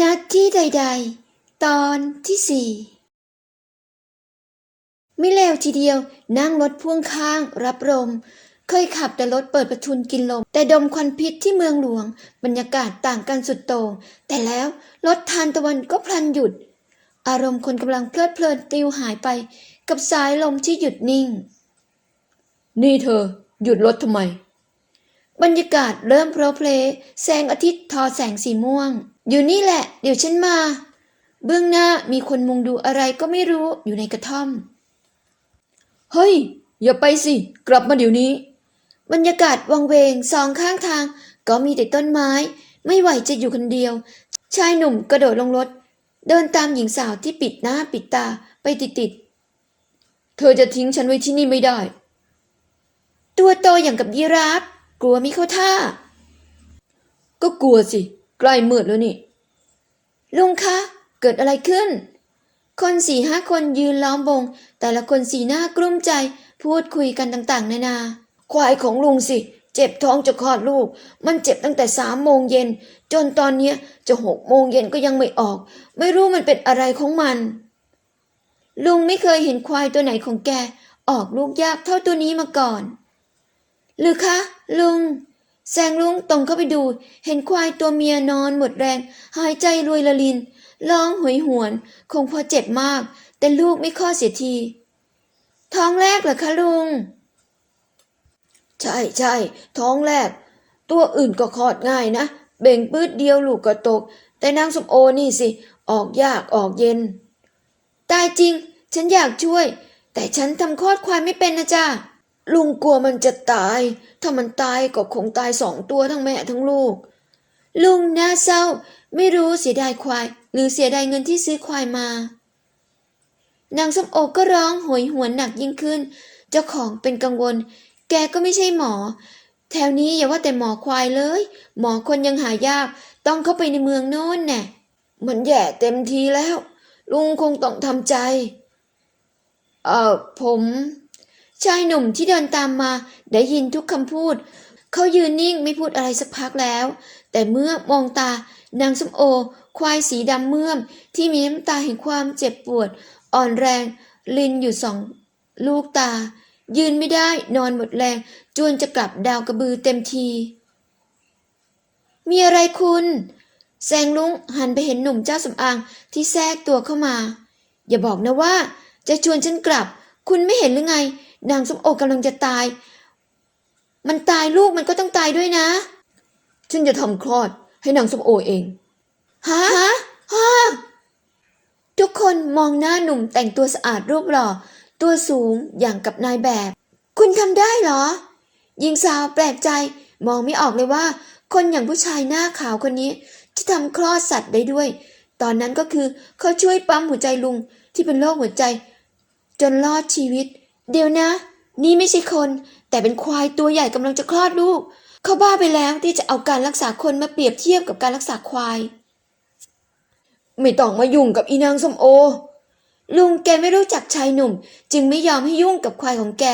นัดที่ใด ๆ ตอนที่สี่ไม่เลวทีเดียวนั่งรถพ่วงข้าง รับลมเคยขับแต่รถเปิดประทุนกินลม แต่ดมควันพิษที่เมืองหลวง บรรยากาศต่างกันสุดโต่งแต่แล้วรถทานตะวันก็พลันหยุด อารมณ์คนกำลังเพลิดเพลินติวหายไป กับสายลมที่หยุดนิ่ง นี่เธอ หยุดรถทำไม บรรยากาศเริ่มโปรเพลแสงอาทิตย์ทอแสงสีม่วง อยู่นี่แหละ เดี๋ยวฉันมา เบื้องหน้ามีคนมุงดูอะไรก็ไม่รู้อยู่ในกระท่อม เฮ้ย อย่าไปสิ กลับมาเดี๋ยวนี้ บรรยากาศวังเวงสองข้างทาง ก็มีแต่ต้นไม้ ไม่ไหวจะอยู่คนเดียว ชายหนุ่มกระโดดลงรถ เดินตามหญิงสาวที่ปิดหน้าปิดตาไปติดเธอจะทิ้งฉันไว้ที่นี่ไม่ได้ ตัวโตอย่างกับยีราฟ กลัวม่เข้าท่า ก็กลัวสิ ใกล้มืดแล้วนี่ ลุงคะ เกิดอะไรขึ้น คนสี่ห้าคนยืนล้อมวง แต่ละคนสีหน้ากลุ้มใจพูดคุยกันต่างๆ นานา ควายของลุงสิ เจ็บท้องจะคลอดลูก มันเจ็บตั้งแต่สามโมงเย็น จนตอนเนี้ยจะหกโมงเย็นก็ยังไม่ออก ไม่รู้มันเป็นอะไรของมัน ลุงไม่เคยเห็นควายตัวไหนของแก ออกลูกยากเท่าตัวนี้มาก่อน หรือคะ ลุง แซงลุงตรงเข้าไปดู เห็นควายตัวเมียนอนหมดแรง หายใจรวยละลิน ร้องหวยหวน คงพอเจ็บมาก แต่ลูกไม่คลอเสียที ท้องแรกเหรอคะลุง ใช่ใช่ท้องแรก ตัวอื่นก็คลอดง่ายนะ เบ่งปื้ดเดียวลูกก็ตก แต่นางสมโอนี่สิ ออกยากออกเย็น ตายจริง ฉันอยากช่วย แต่ฉันทำคลอดควายไม่เป็นนะจ๊ะ ลุงกลัวมันจะตาย ถ้ามันตายก็คงตายสองตัวทั้งแม่ทั้งลูก ลุงน่าเศร้า ไม่รู้เสียดายควาย หรือเสียดายเงินที่ซื้อควายมา นางส้มโอก็ร้องโหยหวนหนักยิ่งขึ้น เจ้าของเป็นกังวล แกก็ไม่ใช่หมอ แถวนี้อย่าว่าแต่หมอควายเลย หมอคนยังหายาก ต้องเข้าไปในเมืองโน้นแน่ มันแย่เต็มทีแล้ว ลุงคงต้องทำใจ เอ่อผม ชายหนุ่มที่เดินตามมาได้ยินทุกคำพูด เขายืนนิ่งไม่พูดอะไรสักพักแล้ว แต่เมื่อมองตานางส้มโอ ควายสีดำเมื่อม ที่มีน้ำตาแห่งความเจ็บปวด อ่อนแรง ลินอยู่สองลูกตา ยืนไม่ได้นอนหมดแรง จวนจะกลับดาวกระบือเต็มที มีอะไรคุณแซงลุงหันไปเห็นหนุ่มเจ้าสำอางที่แทรกตัวเข้ามา อย่าบอกนะว่า จะชวนฉันกลับ คุณไม่เห็นหรือไง นางส้มโอกำลังจะตาย มันตายลูกมันก็ต้องตายด้วยนะ ฉันจะทำคลอดให้นางสมโอเองฮะฮะฮะทุกคนมองหน้าหนุ่มแต่งตัวสะอาดรูปหล่อ ตัวสูงอย่างกับนายแบบ คุณทำได้เหรอหญิงสาวแปลกใจมองไม่ออกเลยว่า คนอย่างผู้ชายหน้าขาวคนนี้จะทำคลอดสัตว์ได้ด้วย ตอนนั้นก็คือเขาช่วยปั๊มหัวใจลุงที่เป็นโรคหัวใจ จนรอดชีวิต เดี๋ยวนะ นี่ไม่ใช่คน แต่เป็นควายตัวใหญ่กำลังจะคลอดลูก เขาบ้าไปแล้วที่จะเอาการรักษาคนมาเปรียบเทียบกับการรักษาควาย ไม่ต้องมายุ่งกับอีนางสมโอ ลุงแกไม่รู้จักชายหนุ่ม จึงไม่ยอมให้ยุ่งกับควายของแก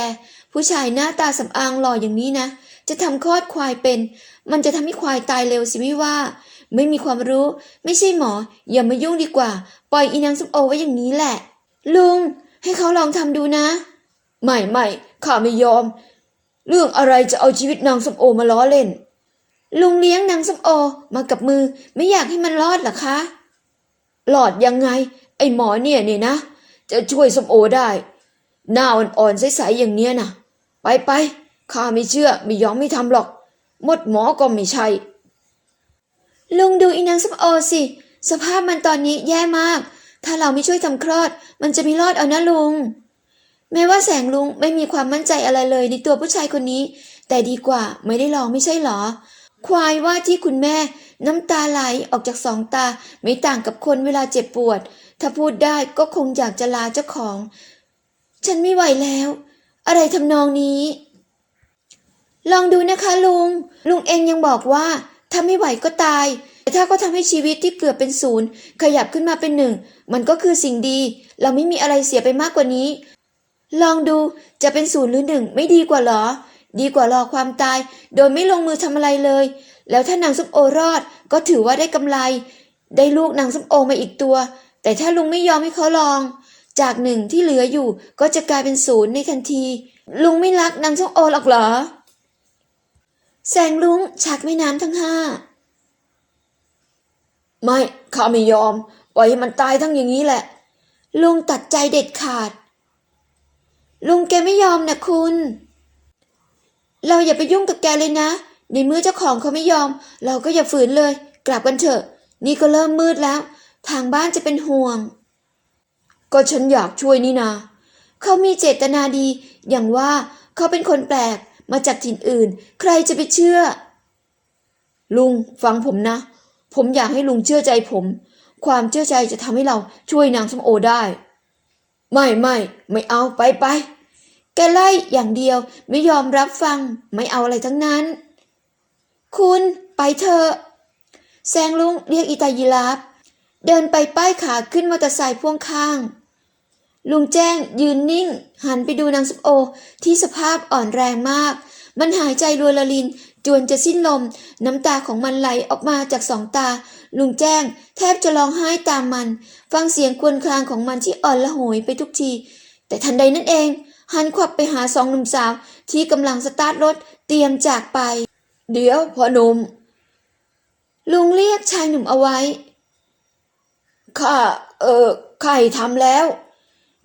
ผู้ชายหน้าตาสำอางหล่ออย่างนี้นะ จะทำคลอดควายเป็น มันจะทำให้ควายตายเร็วสิไม่ว่า ไม่มีความรู้ ไม่ใช่หมอ อย่ามายุ่งดีกว่า ปล่อยอีนางสมโอไว้อย่างนี้แหละ ลุง ให้เขาลองทำดูนะ ไม่ไม่ข้าไม่ยอม เรื่องอะไรจะเอาชีวิตนางสมโอมาล้อเล่น ลุงเลี้ยงนางสมโอมากับมือไม่อยากให้มันรอดหรอคะหลอดยังไง ไอ้หมอเนี่ยนี่นะ จะช่วยสมโอได้ หน้าอ่อนๆใสๆอย่างเนี้ยนะไปไปข้าไม่เชื่อไม่ยอมไม่ทำหรอก หมดหมอก็ไม่ใช่ ลุงดูอีนางสมโอสิ สภาพมันตอนนี้แย่มาก ถ้าเราไม่ช่วยทำคลอด มันจะไม่รอดเอานะลุง แม้ว่าแสงลุงไม่มีความมั่นใจอะไรเลยในตัวผู้ชายคนนี้ แต่ดีกว่าไม่ได้ลองไม่ใช่หรอ ควายว่าที่คุณแม่ น้ำตาไหลออกจากสองตาไม่ต่างกับคนเวลาเจ็บปวด ถ้าพูดได้ก็คงอยากจะลาเจ้าของ ฉันไม่ไหวแล้ว อะไรทำนองนี้ ลองดูนะคะลุง ลุงเองยังบอกว่า ถ้าไม่ไหวก็ตายแต่ถ้าก็ทำให้ชีวิตที่เกือบเป็นศูนย์ขยับขึ้นมาเป็นหนึ่ง มันก็คือสิ่งดี เราไม่มีอะไรเสียไปมากกว่านี้ ลองดูจะเป็นศูนย์หรือหนึ่งไม่ดีกว่าเหรอ ดีกว่ารอความตาย โดยไม่ลงมือทำอะไรเลย แล้วถ้านางซุปโอรอดก็ถือว่าได้กำไร ได้ลูกนางส้มโอมาอีกตัว แต่ถ้าลุงไม่ยอมให้เขาลอง จากหนึ่งที่เหลืออยู่ก็จะกลายเป็นศูนย์ในทันที ลุงไม่รักนางส้มโอหรอกเหรอ แสงลุงชักแม่น้ำทั้งห้าไม่ข้าไม่ยอม ปล่อยให้มันตายทั้งอย่างนี้แหละ ลุงตัดใจเด็ดขาด ลุงแกไม่ยอมนะคุณ เราอย่าไปยุ่งกับแกเลยนะ ในเมื่อเจ้าของเขาไม่ยอม เราก็อย่าฝืนเลย กลับกันเถอะ นี่ก็เริ่มมืดแล้ว ทางบ้านจะเป็นห่วง ก็ฉันอยากช่วยนี่นาเขามีเจตนาดี อย่างว่าเขาเป็นคนแปลก มาจากถิ่นอื่น ใครจะไปเชื่อ ลุงฟังผมนะ ผมอยากให้ลุงเชื่อใจผม ความเชื่อใจจะทำให้เราช่วยนางสมโอได้ ไม่ไม่ไม่เอาไปไปแกไล่อย่างเดียวไม่ยอมรับฟังไม่เอาอะไรทั้งนั้น คุณไปเถอะแซงลุงเรียกอีตายีราฟเดินไปป้ายขาขึ้นมอเตอร์ไซค์พ่วงข้าง ลุงแจ้งยืนนิ่ง หันไปดูนางสุโอที่สภาพอ่อนแรงมาก มันหายใจรัวละลิน จวนจะสิ้นลม น้ำตาของมันไหลออกมาจากสองตา ลุงแจ้ง แทบจะร้องไห้ตามมัน ฟังเสียงควญครางของมันที่อ่อนละโหยไปทุกที แต่ทันใดนั่นเอง หันขวับไปหาสองหนุ่มสาว ที่กำลังสตาร์ทรถเตรียมจากไป เดี๋ยวพ่อหนุ่ม ลุงเรียกชายหนุ่มเอาไว้ ข้า เออข้าให้ทำแล้ว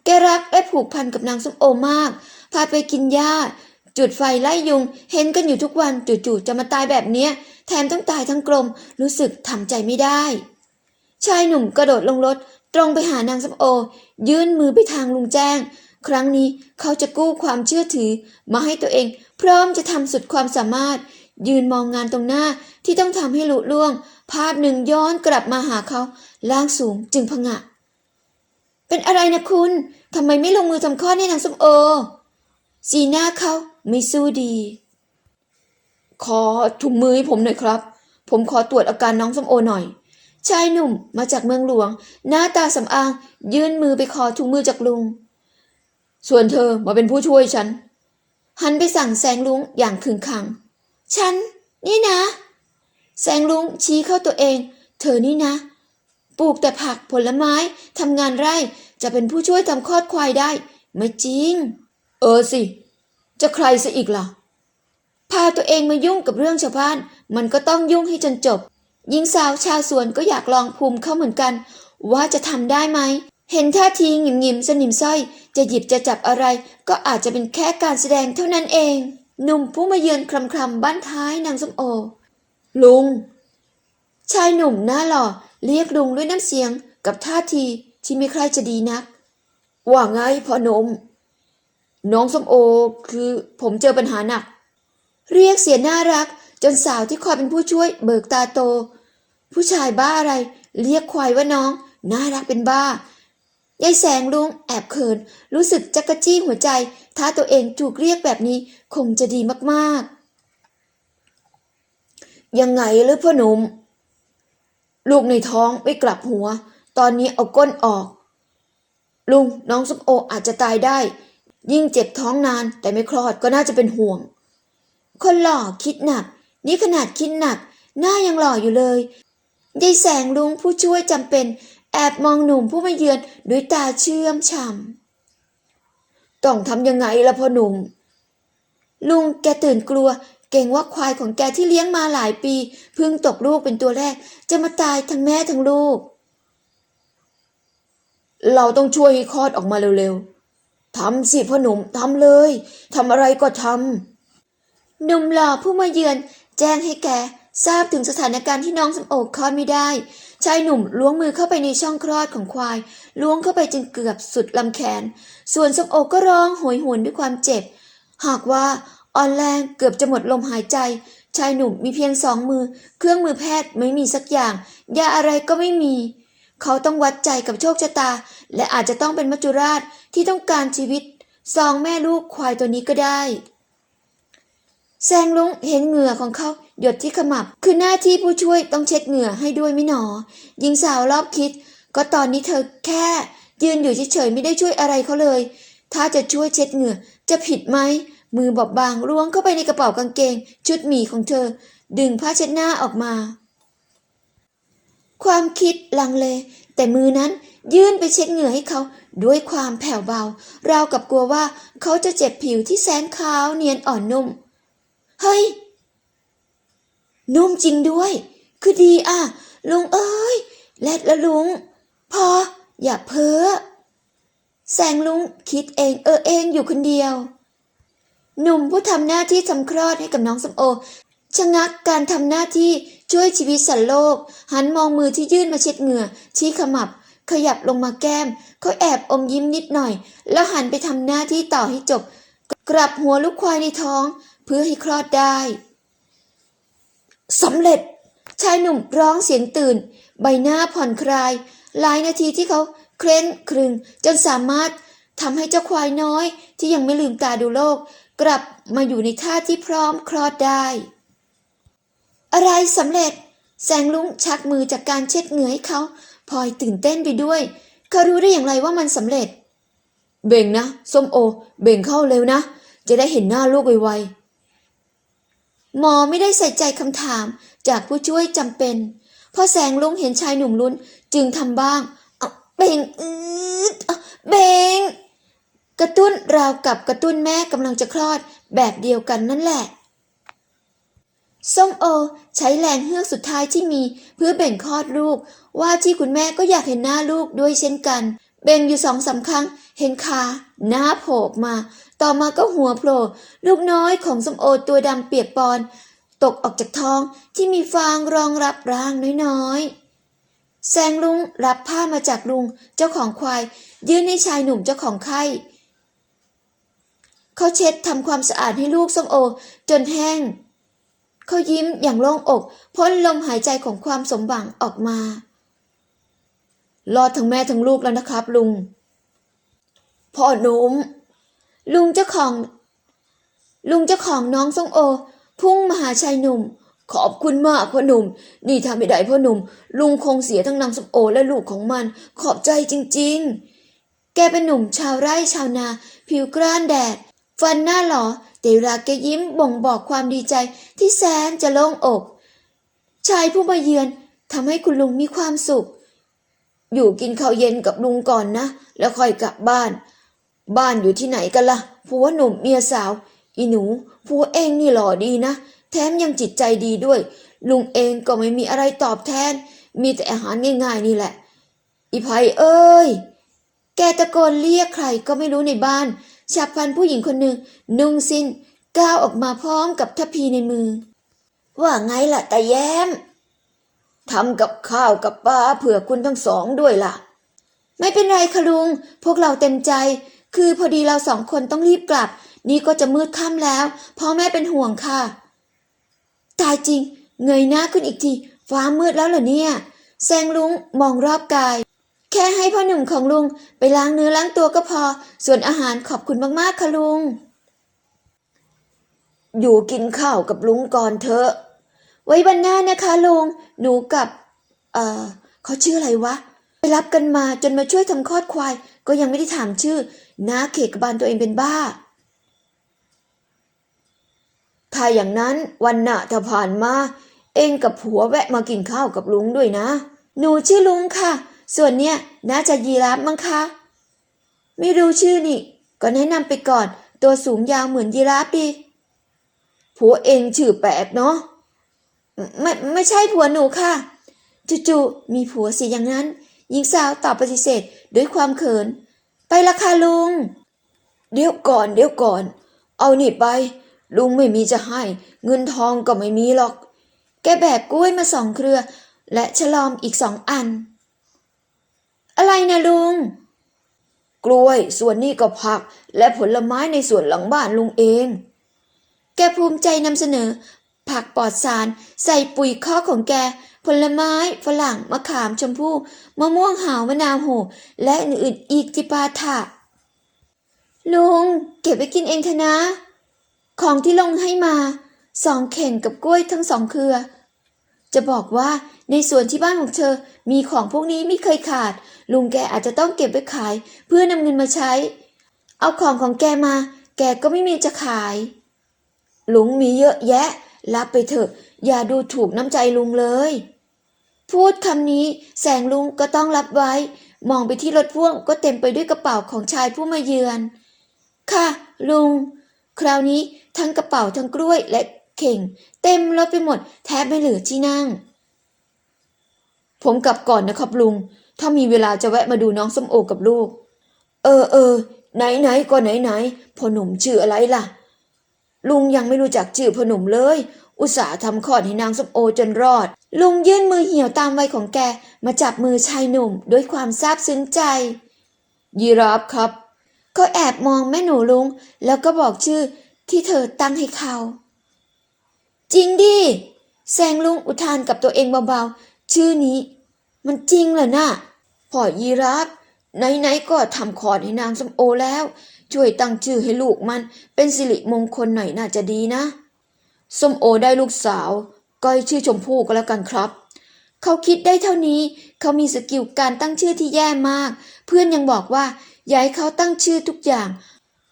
แกรักและผูกพันกับนางส้มโอมาก พาไปกินหญ้าจุดไฟไล่ยุง เห็นกันอยู่ทุกวันจู่ๆจะมาตายแบบเนี้ย แถมต้องตายทั้งกลมรู้สึกทำใจไม่ได้ ชายหนุ่มกระโดดลงรถตรงไปหานางส้มโอ ยื่นมือไปทางลุงแจ้ง ครั้งนี้เขาจะกู้ความเชื่อถือ มาให้ตัวเองพร้อมจะทำสุดความสามารถ ยืนมองงานตรงหน้าที่ต้องทำให้ลุล่วง ภาพหนึ่งย้อนกลับมาหาเขาล่างสูงจึงผงะ เป็นอะไรนะคุณทำไมไม่ลงมือทำข้อให้นางส้มโอ สีหน้าเขาไม่สู้ดี ขอถุงมือให้ผมหน่อยครับ ผมขอตรวจอาการน้องส้มโอหน่อย ชายหนุ่มมาจากเมืองหลวง หน้าตาสำอาง ยื่นมือไปขอถุงมือจากลุง ส่วนเธอมาเป็นผู้ช่วยฉัน หันไปสั่งแสงลุงอย่างขึงขัง ฉัน นี่นะ แสงลุงชี้เข้าตัวเอง เธอนี่นะ ปลูกแต่ผักผลไม้ทำงานไร่จะเป็นผู้ช่วยทำคลอดควายได้ ไม่จริง เออสิ จะใครซะอีกล่ะาตัวเองมายุ่งกับเรื่องชาวบ้าน มันก็ต้องยุ่งให้จนจบหญิงสาวชาวสวนก็อยากลองภูมิเขาเหมือนกัน ว่าจะทำได้ไหม เห็นท่าทีหงิมหงิมสนิมสร้อย จะหยิบจะจับอะไร ก็อาจจะเป็นแค่การแสดงเท่านั้นเอง หนุ่มผู้มาเยือนคลำคลำบ้านท้ายนางส้มโอ ลุง ชายหนุ่มหน้าหล่อเรียกลุงด้วยน้ำเสียงกับท่าทีที่ไม่ใครจะดีนัก ว่าไงพ่อหนุ่มน้องส้มโอ คือผมเจอปัญหาหนัก เรียกเสียน่ารัก จนสาวที่คอยเป็นผู้ช่วยเบิกตาโต ผู้ชายบ้าอะไร เรียกควายว่าน้อง น่ารักเป็นบ้ายายแสงลุงแอบเขิน รู้สึกจักกะจี้หัวใจ ถ้าตัวเองถูกเรียกแบบนี้คงจะดีมากๆ ยังไงหรือพ่อหนุ่ม ลูกในท้องไม่กลับหัว ตอนนี้เอาก้นออก ลุงน้องส้มโออาจจะตายได้ ยิ่งเจ็บท้องนานแต่ไม่คลอดก็น่าจะเป็นห่วง คนหล่อคิดหนัก นี่ขนาดคิดหนัก หน้ายังหล่ออยู่เลยยายแสงลุงผู้ช่วยจำเป็นแอบมองหนุ่มผู้มาเยือนด้วยตาเชื่อมฉ่ำต้องทำยังไงล่ะพ่อหนุ่ม ลุงแกตื่นกลัว เก่งว่าควายของแกที่เลี้ยงมาหลายปีเพิ่งตกลูกเป็นตัวแรก จะมาตายทั้งแม่ทั้งลูก เราต้องช่วยให้คลอดออกมาเร็วๆทำสิพ่อหนุ่มทำเลยทำอะไรก็ทำ หนุ่มหล่อผู้มาเยือน แจ้งให้แกทราบถึงสถานการณ์ที่น้องสมโอคลอดไม่ได้ ชายหนุ่มล้วงมือเข้าไปในช่องคลอดของควาย ล้วงเข้าไปจนเกือบสุดลำแขน ส่วนสมโอก็ร้องโหยหวนด้วยความเจ็บ หากว่าอ่อนแรงเกือบจะหมดลมหายใจ ชายหนุ่มมีเพียงสองมือ เครื่องมือแพทย์ไม่มีสักอย่าง ยาอะไรก็ไม่มี เขาต้องวัดใจกับโชคชะตา และอาจจะต้องเป็นมัจจุราชที่ต้องการชีวิตสองแม่ลูกควายตัวนี้ก็ได้ แซงลุงเห็นเหงื่อของเขาหยดที่ขมับ คือหน้าที่ผู้ช่วยต้องเช็ดเหงื่อให้ด้วยไม่หนอ หญิงสาวรอบคิด ก็ตอนนี้เธอแค่ ยืนอยู่เฉยๆไม่ได้ช่วยอะไรเขาเลย ถ้าจะช่วยเช็ดเหงื่อจะผิดไหม มือบอบบางล้วงเข้าไปในกระเป๋ากางเกง ชุดหมีของเธอ ดึงผ้าเช็ดหน้าออกมา ความคิดลังเล แต่มือนั้นยื่นไปเช็ดเหงื่อให้เขาด้วยความแผ่วเบา ราวกับกลัวว่าเขาจะเจ็บผิวที่แสนขาวเนียนอ่อนนุ่ม เฮ้ย นุ่มจริงด้วย คือดีอะ ลุงเอ้ย แลดละลุง พอ อย่าเพ้อ แสงลุงคิดเองเออเองอยู่คนเดียว หนุ่มผู้ทำหน้าที่ทำคลอดให้กับน้องสมโอชะงักการทำหน้าที่ช่วยชีวิตสัตว์โลก หันมองมือที่ยื่นมาเช็ดเหงื่อ ชี้ขมับ ขยับลงมาแก้ม เขาแอบอมยิ้มนิดหน่อย แล้วหันไปทำหน้าที่ต่อให้จบ กลับหัวลูกควายในท้อง เพื่อให้คลอดได้สำเร็จชายหนุ่มร้องเสียงตื่น ใบหน้าผ่อนคลาย หลายนาทีที่เขาเคร้นครึง จนสามารถทำให้เจ้าควายน้อย ที่ยังไม่ลืมตาดูโลก กลับมาอยู่ในท่าที่พร้อมคลอดได้ อะไรสำเร็จ แสงลุงชักมือจากการเช็ดเหงื่อให้เขาพลอยตื่นเต้นไปด้วย เขารู้ได้อย่างไรว่ามันสำเร็จ เบ่งนะ ส้มโอ เบ่งเข้าเร็วนะ จะได้เห็นหน้าลูกไว หมอไม่ได้ใส่ใจคำถามจากผู้ช่วยจำเป็น พอแสงลุงเห็นชายหนุ่มลุ้นจึงทำบ้างเอาเบ่งอืดเอาเบ่งกระตุ้นราวกับกระตุ้นแม่กำลังจะคลอดแบบเดียวกันนั่นแหละส้มโอ ใช้แรงเฮือกสุดท้ายที่มีเพื่อเบ่งคลอดลูก ว่าที่คุณแม่ก็อยากเห็นหน้าลูกด้วยเช่นกัน เบ่งอยู่สองสามครั้ง เห็นขาหน้าโผล่มา ต่อมาก็หัวโผล่ลูกน้อยของส้มโอตัวดำเปียกปอน ตกออกจากท้องที่มีฟางรองรับร่างน้อยๆแสงลุงรับผ้ามาจากลุงเจ้าของควาย ยื่นให้ชายหนุ่มเจ้าของไข้เขาเช็ดทำความสะอาดให้ลูกส้มโอ จนแห้ง เขายิ้มอย่างโล่งอกพ้นลมหายใจของความสมหวังออกมา รอดทั้งแม่ทั้งลูกแล้วนะครับลุง พ่อหนุ่ม ลุงเจ้าของ ลุงเจ้าของน้องส้มโอ พุ่งมาหาชายหนุ่ม ขอบคุณมากพ่อหนุ่ม นี่ถ้าไม่ได้พ่อหนุ่ม ลุงคงเสียทั้งนางส้มโอและลูกของมัน ขอบใจจริง ๆ แกเป็นหนุ่มชาวไร่ชาวนา ผิวกร้านแดด ฟันหน้าหล่อแต่เวลาแกยิ้มบ่งบอกความดีใจที่แสนจะโล่งอก ชายผู้มาเยือนทำให้คุณลุงมีความสุข อยู่กินข้าวเย็นกับลุงก่อนนะ แล้วค่อยกลับบ้าน บ้านอยู่ที่ไหนกันละ่ะผัวหนุ่มเมียสาว อีหนูผัวเองนี่หล่อดีนะ แถมยังจิตใจดีด้วย ลุงเองก็ไม่มีอะไรตอบแทน มีแต่อาหารง่ายๆนี่แหละ อีไพเอ้ย แกตะโกนเรียกใครก็ไม่รู้ในบ้านฉับพลันผู้หญิงคนหนึ่งนุ่งสิ้นก้าวออกมาพร้อมกับทัพพีในมือ ว่าไงล่ะตาแย้มทำกับข้าวกับปลาเผื่อคุณทั้งสองด้วยล่ะ ไม่เป็นไรค่ะลุง พวกเราเต็มใจ คือพอดีเราสองคนต้องรีบกลับ นี่ก็จะมืดค่ำแล้วพ่อแม่เป็นห่วงค่ะ ตายจริง เงยหน้าขึ้นอีกที ฟ้ามืดแล้วเหรอเนี่ย แซงลุงมองรอบกาย แค่ให้พ่อหนุ่มของลุงไปล้างเนื้อล้างตัวก็พอ ส่วนอาหารขอบคุณมากๆค่ะลุง อยู่กินข้าวกับลุงก่อนเถอะ ไว้วันหน้านะคะลุง หนูกับ เอ่อเขาชื่ออะไรวะ ไปรับกันมาจนมาช่วยทำคลอดควาย ก็ยังไม่ได้ถามชื่อ น้าเขกบาลตัวเองเป็นบ้า ถ้าอย่างนั้นวันหน้าถ้าผ่านมา เองกับผัวแวะมากินข้าวกับลุงด้วยนะ หนูชื่อลุงค่ะ ส่วนเนี้ยน่าจะยีราฟมั้งคะ ไม่รู้ชื่อนี่ ก็แนะนำไปก่อน ตัวสูงยาวเหมือนยีราฟดี ผัวเองชื่อแปลกเนาะ ไม่ไม่ใช่ผัวหนูค่ะจู่ๆมีผัวสิอย่างนั้น หญิงสาวตอบปฏิเสธด้วยความเขิน ละค่ะลุง เดี๋ยวก่อนเดี๋ยวก่อน เอานี่ไป ลุงไม่มีจะให้ เงินทองก็ไม่มีหรอก แกแบกกล้วยมาสองเครือ และฉลอมอีกสองอัน อะไรนะลุง กล้วยส่วนนี้ก็ผัก และผลไม้ในสวนหลังบ้านลุงเอง แกภูมิใจนำเสนอ ผักปลอดสาร ใส่ปุ๋ยข้อกของแก ผลไม้ ฝรั่ง มะขาม ชมพู่ มะม่วงหาว มะนาวโห และอื่นๆอีกจิปาถะ ลุง เก็บไว้กินเองเถอะนะ ของที่ลงให้มา สองเข่งกับกล้วยทั้งสองเครือ จะบอกว่าในสวนที่บ้านของเธอ มีของพวกนี้ไม่เคยขาด ลุงแกอาจจะต้องเก็บไว้ขาย เพื่อนำเงินมาใช้ เอาของของแกมา แกก็ไม่มีจะขาย ลุงมีเยอะแยะ รับไปเถอะ อย่าดูถูกน้ำใจลุงเลย พูดคำนี้แสงลุงก็ต้องรับไว้ มองไปที่รถพ่วงก็เต็มไปด้วยกระเป๋าของชายผู้มาเยือน ค่ะ ลุง คราวนี้ทั้งกระเป๋าทั้งกล้วยและเข่ง เต็มรถไปหมดแทบไม่เหลือที่นั่ง ผมกลับก่อนนะครับลุง ถ้ามีเวลาจะแวะมาดูน้องส้มโอกับลูก เออเออไหนไหนก็ไหนไหนพ่อหนุ่มชื่ออะไรล่ะ ลุงยังไม่รู้จักชื่อพ่อหนุ่มเลย อุตส่าห์ทำคลอดให้นางส้มโอจนรอด ลุงยื่นมือเหี่ยวตามวัยของแกมาจับมือชายหนุ่มด้วยความซาบซึ้งใจ ยีราฟครับ เขาแอบมองแม่หนูลุง แล้วก็บอกชื่อที่เธอตั้งให้เขา จริงดิแซงลุงอุทานกับตัวเองเบาๆ ชื่อนี้ มันจริงเหรอน่ะพ่อยีราฟไหนๆก็ทำคอดให้นางสมโอแล้ว ช่วยตั้งชื่อให้ลูกมันเป็นสิริมงคลหน่อยน่าจะดีนะสมโอได้ลูกสาว ก้อยชื่อชมพู่ก็แล้วกันครับ เขาคิดได้เท่านี้ เขามีสกิลการตั้งชื่อที่แย่มาก เพื่อนยังบอกว่าอย่าให้เขาตั้งชื่อทุกอย่าง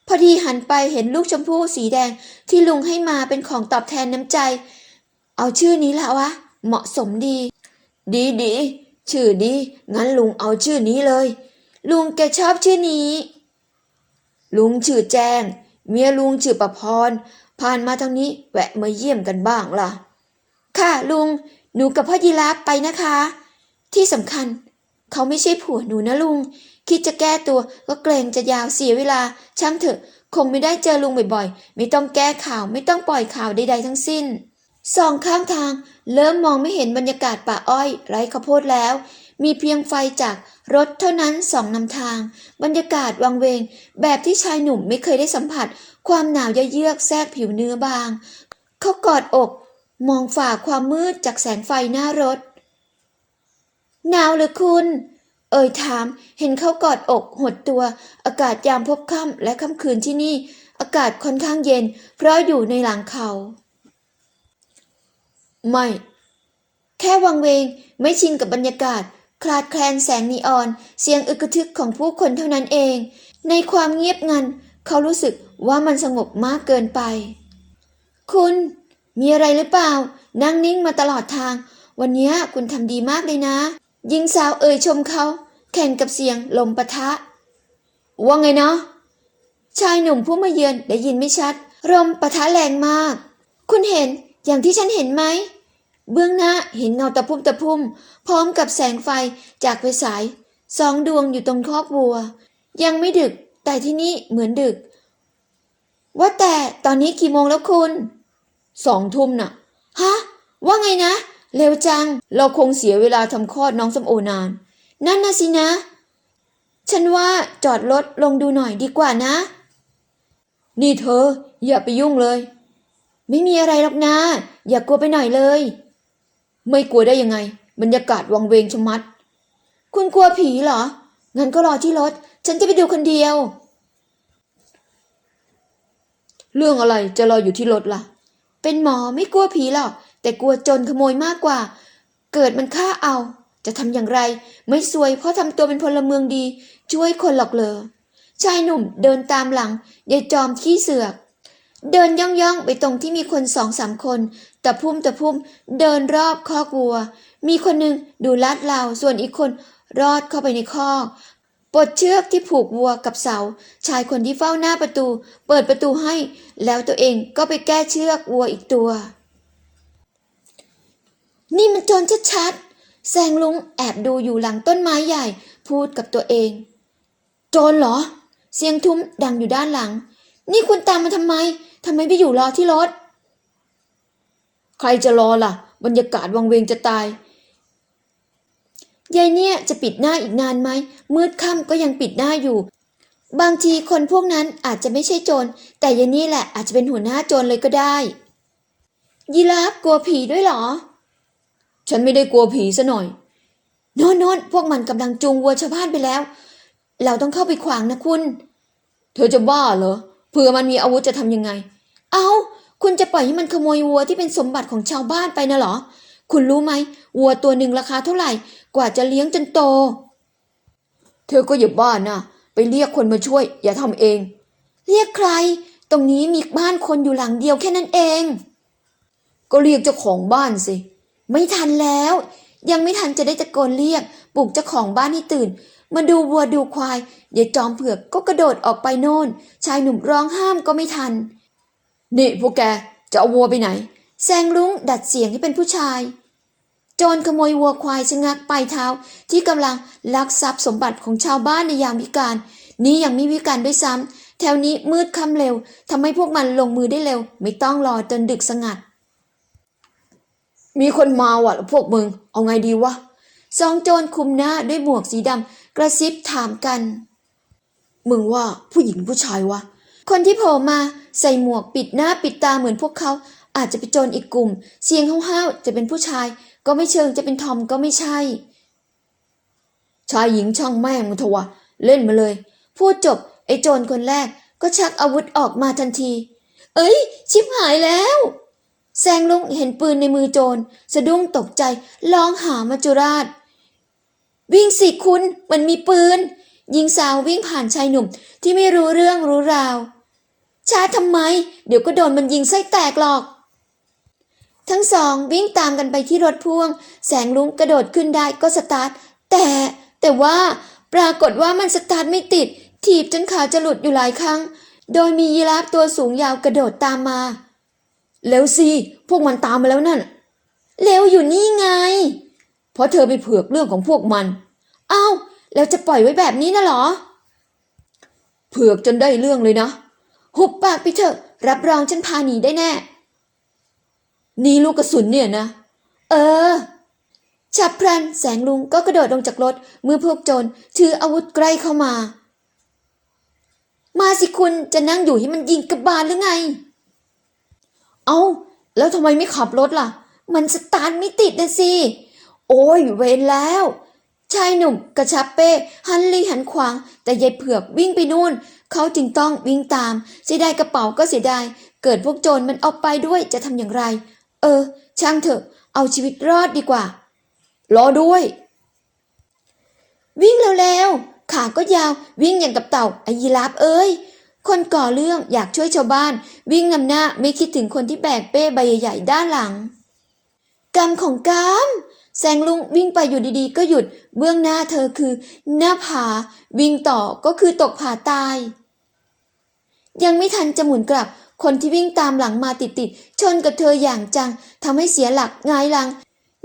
พอดีหันไปเห็นลูกชมพู่สีแดงที่ลุงให้มาเป็นของตอบแทนน้ำใจ เอาชื่อนี้ละวะ เหมาะสมดี ดีดีชื่อดีงั้นลุงเอาชื่อนี้เลย ลุงแกชอบชื่อนี้ ลุงชื่อแจ้ง เมียลุงชื่อประพรผ่านมาทางนี้แวะมาเยี่ยมกันบ้างล่ะ ค่ะลุง หนูกับพ่อยีราฟไปนะคะ ที่สำคัญ เขาไม่ใช่ผัวหนูนะลุง คิดจะแก้ตัวก็เกรงจะยาวเสียเวลา ช่างเถอะ คงไม่ได้เจอลุงบ่อยๆ ไม่ต้องแก้ข่าวไม่ต้องปล่อยข่าวใดๆทั้งสิ้นสองข้างทาง เริ่มมองไม่เห็นบรรยากาศป่าอ้อย ไร้ข้าวโพดแล้ว มีเพียงไฟจากรถเท่านั้นสองนำทาง บรรยากาศวังเวง แบบที่ชายหนุ่มไม่เคยได้สัมผัส ความหนาวเยือกแทรกผิวเนื้อบาง เขากอดอก มองฝ่าความมืดจากแสงไฟหน้ารถ หนาวหรือคุณ เอ่ยถามเห็นเขากอดอกหดตัว อากาศยามพบค่ำและค่ำคืนที่นี่ อากาศค่อนข้างเย็น เพราะอยู่ในหลังเขา ไม่ แค่วังเวงไม่ชินกับบรรยากาศ คลาดแคลนแสงนีออน เสียงอึกทึกของผู้คนเท่านั้นเอง ในความเงียบงัน เขารู้สึกว่ามันสงบมากเกินไป คุณ มีอะไรหรือเปล่า นั่งนิ่งมาตลอดทาง วันนี้คุณทำดีมากเลยนะหญิงสาวเอ่ยชมเขา แข่งกับเสียงลมปะทะ ว่าไงเนาะ ชายหนุ่มผู้มาเยือนได้ยินไม่ชัดลมปะทะแรงมาก คุณเห็นอย่างที่ฉันเห็นไหม เบื้องหน้าเห็นเงาตะพุ่มตะพุ่ม พร้อมกับแสงไฟจากไฟฉายสองดวงอยู่ตรงคอกวัว ยังไม่ดึกแต่ที่นี่เหมือนดึก ว่าแต่ตอนนี้กี่โมงแล้วคุณ สองทุ่มน่ะ ฮะ ว่าไงนะ เร็วจัง เราคงเสียเวลาทำคลอดน้องสมโอนาน นั่นนะสินะ ฉันว่าจอดรถลงดูหน่อยดีกว่านะ นี่เธอ อย่าไปยุ่งเลย ไม่มีอะไรหรอกนะ อย่ากลัวไปหน่อยเลย ไม่กลัวได้ยังไง บรรยากาศวังเวงชะมัด คุณกลัวผีเหรอ งั้นก็รอที่รถ ฉันจะไปดูคนเดียว เรื่องอะไรจะรออยู่ที่รถล่ะ เป็นหมอไม่กลัวผีหรอก แต่กลัวจรขโมยมากกว่า เกิดมันฆ่าเอา จะทำอย่างไร ไม่ซวยเพราะทำตัวเป็นพลเมืองดี ช่วยคนหรอกเลยชายหนุ่มเดินตามหลังยายจอมขี้เสือก เดินย่องๆไปตรงที่มีคนสองสามคนตะพุ่มตะพุ่มเดินรอบคอกวัว มีคนหนึ่งดูลาดเราส่วนอีกคนรอดเข้าไปในคอก ปลดเชือกที่ผูกวัวกับเสา ชายคนที่เฝ้าหน้าประตู เปิดประตูให้ แล้วตัวเองก็ไปแก้เชือกวัวอีกตัว นี่มันโจรชัดๆแซงลุงแอบดูอยู่หลังต้นไม้ใหญ่ พูดกับตัวเอง โจรเหรอ เสียงทุ้มดังอยู่ด้านหลัง นี่คุณตามมาทำไมทำไมไม่อยู่รอที่รถ ใครจะรอล่ะ บรรยากาศวังเวงจะตาย ยายเนี่ยจะปิดหน้าอีกนานไหม มืดค่ำก็ยังปิดหน้าอยู่ บางทีคนพวกนั้นอาจจะไม่ใช่โจร แต่ยายนี่แหละอาจจะเป็นหัวหน้าโจรเลยก็ได้ ยีราฟกลัวผีด้วยเหรอ ฉันไม่ได้กลัวผีซะหน่อย โน่นโน่นพวกมันกำลังจูงวัวชาวบ้านไปแล้ว เราต้องเข้าไปขวางนะคุณ เธอจะบ้าเหรอ เผื่อมันมีอาวุธจะทำยังไง เอาคุณจะปล่อยให้มันขโมยวัวที่เป็นสมบัติของชาวบ้านไปนะเหรอ คุณรู้ไหมวัวตัวหนึ่งราคาเท่าไหร่ กว่าจะเลี้ยงจนโต เธอก็อย่าบ้านนะไปเรียกคนมาช่วย อย่าทำเอง เรียกใคร ตรงนี้มีบ้านคนอยู่หลังเดียวแค่นั้นเอง ก็เรียกเจ้าของบ้านสิ ไม่ทันแล้ว ยังไม่ทันจะได้ตะโกนเรียกปลุกเจ้าของบ้านให้ตื่น มาดูวัวดูควายยายจอมเผือกก็กระโดดออกไปโน่น ชายหนุ่มร้องห้ามก็ไม่ทัน นี่พวกแกจะเอาวัวไปไหน แซงลุงดัดเสียงให้เป็นผู้ชาย จรขโมยวัวควายชะงักปลายเท้า ที่กำลังลักทรัพย์สมบัติของชาวบ้านในยามวิกาลนี้ยังไม่วิกาลด้วยซ้ำแถวนี้มืดค่ำเร็วทำให้พวกมันลงมือได้เร็ว ไม่ต้องรอจนดึกสงัด มีคนมาว่ะพวกมึง เอาไงดีวะสองโจรคุมหน้าด้วยหมวกสีดำกระซิบถามกัน มึงว่าผู้หญิงผู้ชายวะ คนที่โผล่มาใส่หมวกปิดหน้าปิดตาเหมือนพวกเขาอาจจะเป็นโจรอีกกลุ่ม เสียงห้าวๆจะเป็นผู้ชาย ก็ไม่เชิงจะเป็นทอมก็ไม่ใช่ ชายหญิงช่างแม่งมึงเถอะวะเล่นมาเลย พูดจบไอ้โจรคนแรกก็ชักอาวุธออกมาทันที เอ้ย ชิบหายแล้วแซงลุงเห็นปืนในมือโจรสะดุ้งตกใจร้องหามัจจุราช วิ่งสิคุณมันมีปืนยิงสาววิ่งผ่านชายหนุ่มที่ไม่รู้เรื่องรู้ราวช้าทำไม เดี๋ยวก็โดนมันยิงไส้แตกหรอก ทั้งสองวิ่งตามกันไปที่รถพ่วง แสงลุงกระโดดขึ้นได้ก็สตาร์ท แต่แต่ว่าปรากฏว่ามันสตาร์ทไม่ติด ถีบจนขาจะหลุดอยู่หลายครั้ง โดยมียีราฟตัวสูงยาวกระโดดตามมาแล้วสิ พวกมันตามมาแล้วนั่น เร็วอยู่นี่ไง เพราะเธอไปเผือกเรื่องของพวกมันเอ้าแล้วจะปล่อยไว้แบบนี้นะหรอ เผือกจนได้เรื่องเลยนะ หุบปากไปเถอะ รับรองฉันพาหนีได้แน่ นี่ลูกกระสุนเนี่ยนะ เออฉับพลันแสงลุงก็กระโดดลงจากรถเมื่อพวกโจรถืออาวุธใกล้เข้ามา มาสิคุณจะนั่งอยู่ให้มันยิงกระบาลหรือไง เอาแล้วทำไมไม่ขับรถล่ะ มันสตาร์ทไม่ติดนะสิ โอ้ยเวรแล้ว ชายหนุ่มกระชับเป้หันลีหันขวาง แต่ยายเผือกวิ่งไปนู่น เขาจึงต้องวิ่งตาม เสียดายกระเป๋าก็เสียดาย เกิดพวกโจรมันเอาไปด้วยจะทำอย่างไร เออ ช่างเถอะ เอาชีวิตรอดดีกว่า รอด้วย วิ่งเร็วๆขาก็ยาววิ่งอย่างกับเต่าไอยีราฟเอ้ยคนก่อเรื่องอยากช่วยชาวบ้าน วิ่งนำหน้าไม่คิดถึงคนที่แบกเป้ใบใหญ่ๆด้านหลังกรรมของกรรมแสงลุงวิ่งไปอยู่ดีๆ ก็หยุดเบื้องหน้าเธอคือ หน้าผา วิ่งต่อก็คือตกผาตาย ยังไม่ทันจะหมุนกลับ คนที่วิ่งตามหลังมาติดๆ ชนกับเธออย่างจังทำให้เสียหลักงายหลัง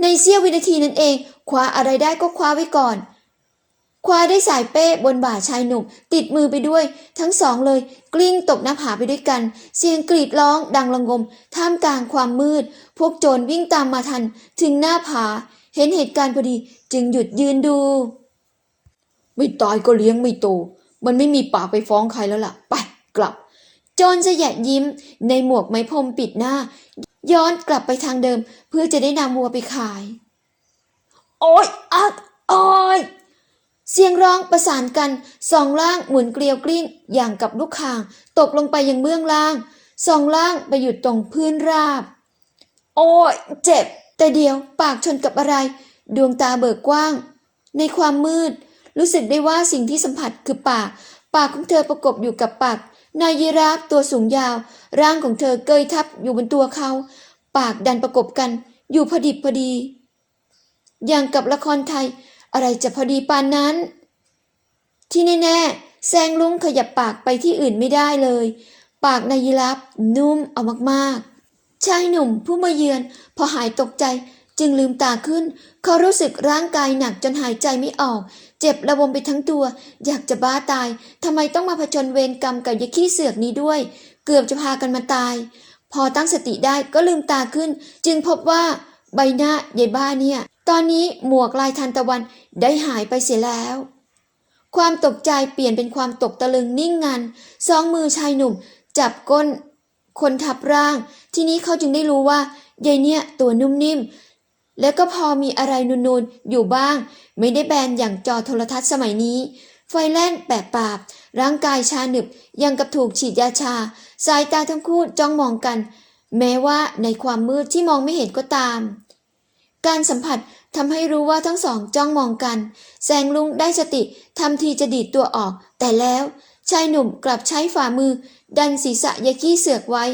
ในเสี้ยววินาทีนั้นเองคว้าอะไรได้ก็คว้าไว้ก่อน คว้าได้สายเป้บนบ่าชายหนุ่ม ติดมือไปด้วย ทั้งสองเลย กลิ้งตกหน้าผาไปด้วยกัน เสียงกรีดร้อง ดังระงม ท่ามกลางความมืด พวกโจรวิ่งตามมาทัน ถึงหน้าผา เห็นเหตุการณ์พอดีจึงหยุดยืนดู ไม่ตายก็เลี้ยงไม่โต มันไม่มีปากไปฟ้องใครแล้วล่ะ ไปกลับ จรจะแยะยิ้มในหมวกไม้พรมปิดหน้า ย้อนกลับไปทางเดิม เพื่อจะได้นำวัวไปขาย โอ๊ยอักโอ๊ยเสียงร้องประสานกันสองล่างหมุนเกลียวกลิ้งอย่างกับลูกคาง ตกลงไปยังเบื้องล่างสองล่างไปหยุดตรงพื้นราบ โอ้ยเจ็บ แต่เดียวปากชนกับอะไร ดวงตาเบิกกว้าง ในความมืด รู้สึกได้ว่าสิ่งที่สัมผัสคือปาก ปากของเธอประกบอยู่กับปาก นายยีราฟตัวสูงยาว ร่างของเธอเกยทับอยู่บนตัวเขา ปากดันประกบกันอยู่พอดิบพอดี อย่างกับละครไทย อะไรจะพอดีปานนั้น ที่แน่ๆแซงลุงขยับปากไปที่อื่นไม่ได้เลย ปากนายยีราฟนุ่มเอามากๆ ชายหนุ่มผู้มาเยือนพอหายตกใจจึงลืมตาขึ้น เขารู้สึกร่างกายหนักจนหายใจไม่ออก เจ็บระบมไปทั้งตัว อยากจะบ้าตายทำไมต้องมาผจญเวรกรรมกับยาขี้เสือกนี้ด้วย เกือบจะพากันมาตาย พอตั้งสติได้ก็ลืมตาขึ้น จึงพบว่าใบหน้ายายบ้าเนี่ย ตอนนี้หมวกลายทันตะวันได้หายไปเสียแล้ว ความตกใจเปลี่ยนเป็นความตกตะลึงนิ่งงันสองมือชายหนุ่ม จับก้น คนทับร่าง ทีนี้เขาจึงได้รู้ว่ายายเนี่ยตัวนุ่มนิ่ม แล้วก็พอมีอะไรนูนๆ อยู่บ้าง ไม่ได้แบนอย่างจอโทรทัศน์สมัยนี้ ไฟแล่นแปะปาบ ร่างกายชาหนึบยังกับถูกฉีดยาชา สายตาทั้งคู่จ้องมองกัน แม้ว่าในความมืดที่มองไม่เห็นก็ตาม การสัมผัสทำให้รู้ว่าทั้งสองจ้องมองกัน แสงลุงได้สติทำทีจะดีดตัวออก แต่แล้วชายหนุ่มกลับใช้ฝ่ามือ ดันศีรษะยากี้เสือกไว้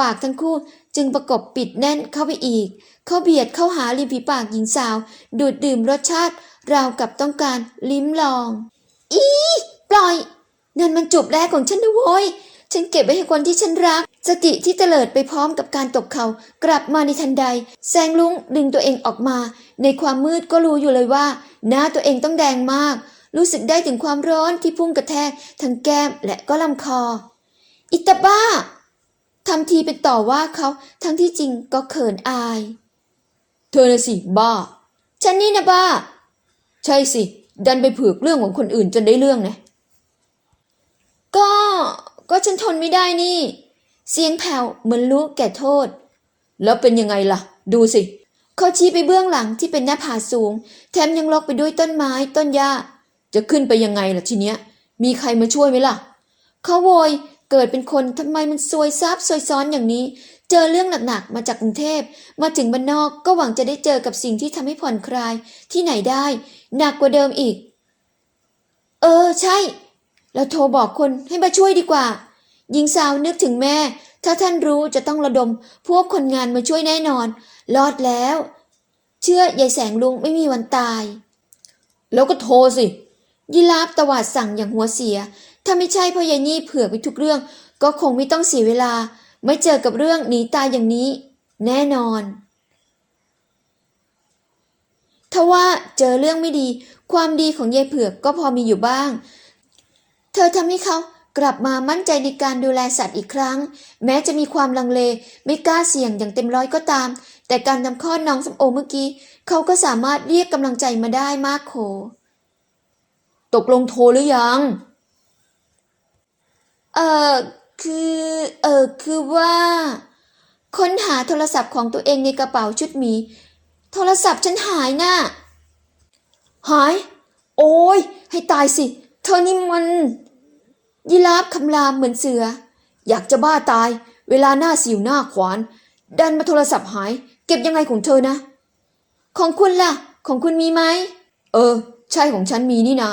ปากทั้งคู่จึงประกบปิดแน่นเข้าไปอีก เขาเบียดเข้าหาริมฝีปากหญิงสาว ดูดดื่มรสชาติ ราวกับต้องการลิ้มลอง อีปล่อยนั่นมันจูบแรกของฉันนะโว้ย ฉันเก็บไว้ให้คนที่ฉันรัก สติที่เตลิดไปพร้อมกับการตกเขา กลับมาในทันใด แซงลุงดึงตัวเองออกมา ในความมืดก็รู้อยู่เลยว่า หน้าตัวเองต้องแดงมาก รู้สึกได้ถึงความร้อนที่พุ่งกระแทกทั้งแก้มและก็ลำคอ อิตาบ้าทำทีเป็นต่อว่าเขาทั้งที่จริงก็เขินอาย เธอน่ะสิบ้า ฉันนี่นะบ้า ใช่สิ ดันไปเผือกเรื่องของคนอื่นจนได้เรื่องนะ ก็ ก็ฉันทนไม่ได้นี่ เสียงแผ่วเหมือนรู้แก่โทษ แล้วเป็นยังไงล่ะ ดูสิ เขาชี้ไปเบื้องหลังที่เป็นหน้าผาสูง แถมยังล็อกไปด้วยต้นไม้ต้นหญ้า จะขึ้นไปยังไงล่ะทีเนี้ย มีใครมาช่วยไหมล่ะ เขาโวยเกิดเป็นคนทำไมมันซวยซับซวยซ้อนอย่างนี้ เจอเรื่องหนักๆมาจากกรุงเทพ มาถึงบ้านนอกก็หวังจะได้เจอกับสิ่งที่ทำให้ผ่อนคลายที่ไหนได้ หนักกว่าเดิมอีก เออ ใช่ เราโทรบอกคนให้มาช่วยดีกว่า หญิงสาวนึกถึงแม่ ถ้าท่านรู้จะต้องระดม พวกคนงานมาช่วยแน่นอน รอดแล้ว เชื่อยายแสงลุงไม่มีวันตาย แล้วก็โทรสิ ยีราฟตวาดสั่งอย่างหัวเสีย ถ้าไม่ใช่พราะยายนี่เผื่อไปทุกเรื่อง ก็คงไม่ต้องเสียเวลา ไม่เจอกับเรื่องหนีตายอย่างนี้ แน่นอนถ้าว่าเจอเรื่องไม่ดี ความดีของยายเผือกก็พอมีอยู่บ้าง เธอทำให้เขากลับมามั่นใจในการดูแลสัตว์อีกครั้ง แม้จะมีความลังเลไม่กล้าเสี่ยงอย่างเต็มร้อยก็ตาม แต่การทำคลอน้องสมโอเมื่อกี้เขาก็สามารถเรียกกำลังใจมาได้มากโข ตกลงโทรหรือยัง เอ่อ คือเออคือว่า ค้นหาโทรศัพท์ของตัวเองในกระเป๋าชุดหมี โทรศัพท์ฉันหายน่ะหาย โอ้ยให้ตายสิ เธอนี่มัน ยีราฟคำรามเหมือนเสือ อยากจะบ้าตาย เวลาหน้าสิวหน้าขวาน ดันมาโทรศัพท์หาย เก็บยังไงของเธอนะ ของคุณล่ะ ของคุณมีไหม เออ ใช่ของฉันมีนี่นา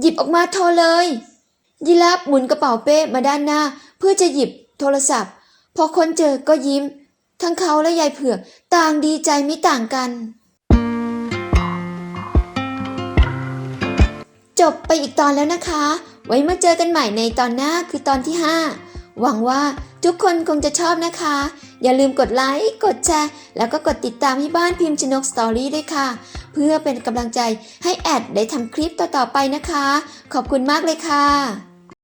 หยิบออกมาโทรเลย ยีราฟหมุนกระเป๋าเป้มาด้านหน้า พื่อจะหยิบโทรศัพท์ พอค้นเจอก็ยิ้ม ทั้งเขาและยายเผือกต่างดีใจไม่ต่างกัน จบไปอีกตอนแล้วนะคะ ไว้มาเจอกันใหม่ในตอนหน้าคือตอนที่ 5 หวังว่าทุกคนคงจะชอบนะคะ อย่าลืมกดไลค์ กดแชร์ แล้วก็กดติดตามที่บ้านพิมพ์ชนกสตอรี่ด้วยค่ะ เพื่อเป็นกำลังใจให้แอดได้ทำคลิปต่อๆไปนะคะ ขอบคุณมากเลยค่ะ